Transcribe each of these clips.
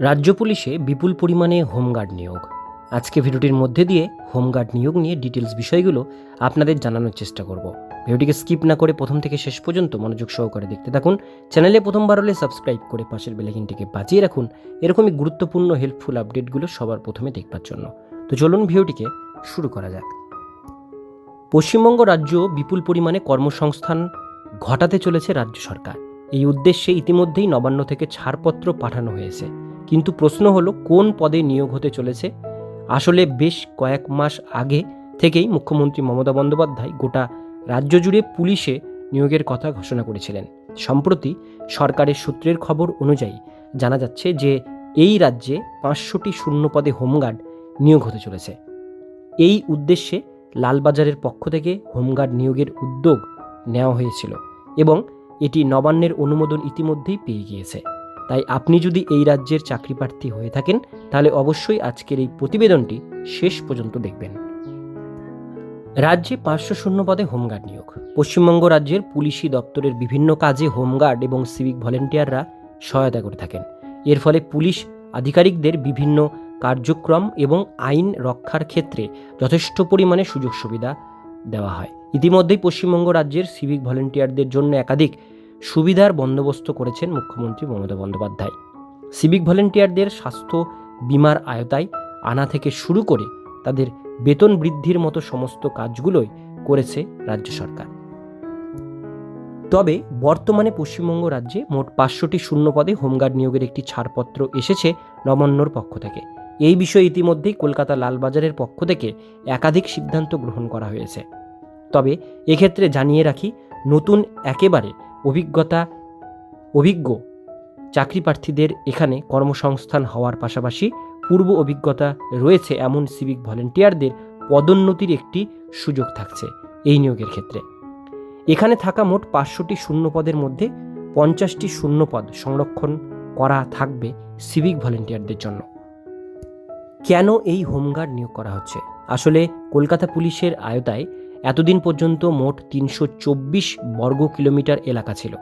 রাজ্য পুলিশে বিপুল পরিমাণে হোমগার্ড নিয়োগ। আজকে ভিডিওটির মধ্যে দিয়ে হোমগার্ড নিয়োগ নিয়ে ডিটেলস বিষয়গুলো আপনাদের জানানোর চেষ্টা করব। ভিডিওটিকে স্কিপ না করে প্রথম থেকে শেষ পর্যন্ত মনোযোগ সহকারে দেখতে থাকুন। চ্যানেলে প্রথমবার হলে সাবস্ক্রাইব করে পাশের বেলাইকিনটিকে বাঁচিয়ে রাখুন। এরকমই গুরুত্বপূর্ণ হেল্পফুল আপডেটগুলো সবার প্রথমে দেখবার জন্য। তো চলুন ভিডিওটিকে শুরু করা যাক। পশ্চিমবঙ্গ রাজ্য বিপুল পরিমাণে কর্মসংস্থান ঘটাতে চলেছে রাজ্য সরকার। এই উদ্দেশ্যে ইতিমধ্যেই নবান্ন থেকে ছাড়পত্র পাঠানো হয়েছে। কিন্তু প্রশ্ন হলো, কোন পদে নিয়োগ হতে চলেছে? আসলে বেশ কয়েক মাস আগে থেকেই মুখ্যমন্ত্রী মমতা বন্দ্যোপাধ্যায় গোটা রাজ্য জুড়ে পুলিশে নিয়োগের কথা ঘোষণা করেছিলেন। সম্প্রতি সরকারের সূত্রের খবর অনুযায়ী জানা যাচ্ছে যে, এই রাজ্যে পাঁচশোটি শূন্য পদে হোমগার্ড নিয়োগ হতে চলেছে। এই উদ্দেশ্যে লালবাজারের পক্ষ থেকে হোমগার্ড নিয়োগের উদ্যোগ নেওয়া হয়েছিল এবং এটি নবান্নের অনুমোদন ইতিমধ্যেই পেয়ে গিয়েছে। তাই আপনি যদি এই রাজ্যের চাকরি প্রার্থী হয়ে থাকেন, তাহলে অবশ্যই আজকের এই প্রতিবেদনটি শেষ পর্যন্ত দেখবেন। রাজ্যে পাঁচশো শূন্য পদে হোমগার্ড নিয়োগ। পশ্চিমবঙ্গ রাজ্যের পুলিশি দপ্তরের বিভিন্ন কাজে হোমগার্ড এবং সিভিক ভলেন্টিয়াররা সহায়তা করে থাকেন। এর ফলে পুলিশ আধিকারিকদের বিভিন্ন কার্যক্রম এবং আইন রক্ষার ক্ষেত্রে যথেষ্ট পরিমাণে সুযোগ সুবিধা দেওয়া হয়। ইতিমধ্যেই পশ্চিমবঙ্গ রাজ্যের সিভিক ভলেন্টিয়ারদের জন্য একাধিক সুবিধার বন্দোবস্ত করেছেন মুখ্যমন্ত্রী মমতা বন্দ্যোপাধ্যায়। সিভিক ভলেন্টিয়ারদের স্বাস্থ্য বিমার আয়তায় আনা থেকে শুরু করে তাদের বেতন বৃদ্ধির মতো সমস্ত কাজগুলোই করেছে রাজ্য সরকার। তবে বর্তমানে পশ্চিমবঙ্গ রাজ্যে মোট পাঁচশোটি শূন্য পদে হোমগার্ড নিয়োগের একটি ছাড়পত্র এসেছে নবান্নর পক্ষ থেকে। এই বিষয়ে ইতিমধ্যেই কলকাতা লালবাজারের পক্ষ থেকে একাধিক সিদ্ধান্ত গ্রহণ করা হয়েছে। তবে এক্ষেত্রে জানিয়ে রাখি, নতুন একেবারে অভিজ্ঞতা, অভিজ্ঞ চাকরি প্রার্থীদের এখানে কর্মসংস্থান হওয়ার পাশাপাশি পূর্ব অভিজ্ঞতা রয়েছে এমন সিভিক ভলেন্টিয়ারদের পদোন্নতির একটি সুযোগ থাকছে এই নিয়োগের ক্ষেত্রে। এখানে থাকা মোট পাঁচশোটি শূন্য পদের মধ্যে পঞ্চাশটি শূন্য পদ সংরক্ষণ করা থাকবে সিভিক ভলেন্টিয়ারদের জন্য। কেন এই হোমগার্ড নিয়োগ করা হচ্ছে? আসলে কলকাতা পুলিশের আয়তায় এতদিন পর্যন্ত মোট তিনশো চব্বিশ বর্গ কিলোমিটার এলাকা ছিল।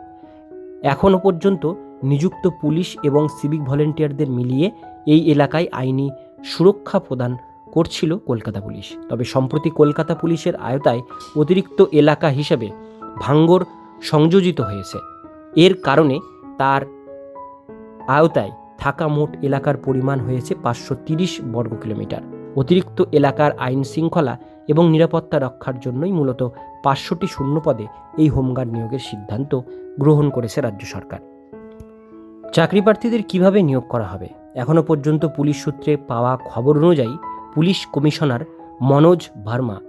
এখনও পর্যন্ত নিযুক্ত পুলিশ এবং সিভিক ভলেন্টিয়ারদের মিলিয়ে এই এলাকায় আইনি সুরক্ষা প্রদান করছিল কলকাতা পুলিশ। তবে সম্প্রতি কলকাতা পুলিশের আয়তায় অতিরিক্ত এলাকা হিসেবে ভাঙ্গর সংযোজিত হয়েছে। এর কারণে তার আয়তায় থাকা মোট এলাকার পরিমাণ হয়েছে পাঁচশো তিরিশ বর্গ কিলোমিটার। অতিরিক্ত এলাকার আইন শৃঙ্খলা এবং নিরাপত্তা রক্ষার জন্যই মূলত পাঁচশোটি শূন্য পদে এই হোমগার্ড নিয়োগের সিদ্ধান্ত গ্রহণ করেছে রাজ্য সরকার। চাকরি প্রার্থীদের কীভাবে নিয়োগ করা হবে? এখনও পর্যন্ত পুলিশ সূত্রে পাওয়া খবর অনুযায়ী পুলিশ কমিশনার মনোজ ভার্মা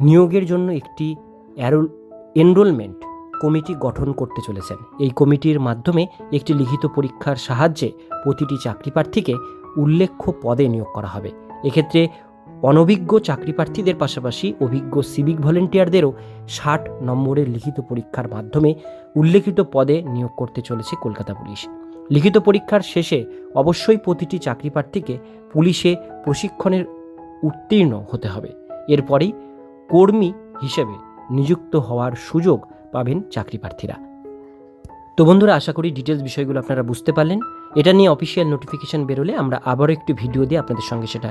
নিয়োগের জন্য একটি অ্যারোল, এনরোলমেন্ট কমিটি গঠন করতে চলেছেন। এই কমিটির মাধ্যমে একটি লিখিত পরীক্ষার সাহায্যে প্রতিটি চাকরি প্রার্থীকে উল্লেখ্য পদে নিয়োগ করা হবে। এক্ষেত্রে অনভিজ্ঞ চাকরি প্রার্থীদের পাশাপাশি অভিজ্ঞ সিভিক ভলেন্টিয়ারদেরও ষাট নম্বরের লিখিত পরীক্ষার মাধ্যমে উল্লেখিত পদে নিয়োগ করতে চলেছে কলকাতা পুলিশ। লিখিত পরীক্ষার শেষে অবশ্যই প্রতিটি চাকরি প্রার্থীকে পুলিশে প্রশিক্ষণের উত্তীর্ণ হতে হবে। এরপরেই কর্মী হিসেবে নিযুক্ত হওয়ার সুযোগ পাবেন চাকরি প্রার্থীরা তো বন্ধুরা, আশা করি ডিটেলস বিষয়গুলো আপনারা বুঝতে পারলেন। এটা নিয়ে অফিসিয়াল নোটিফিকেশন বেরোলে আমরা আবারও একটি ভিডিও দিয়ে আপনাদের সঙ্গে সেটা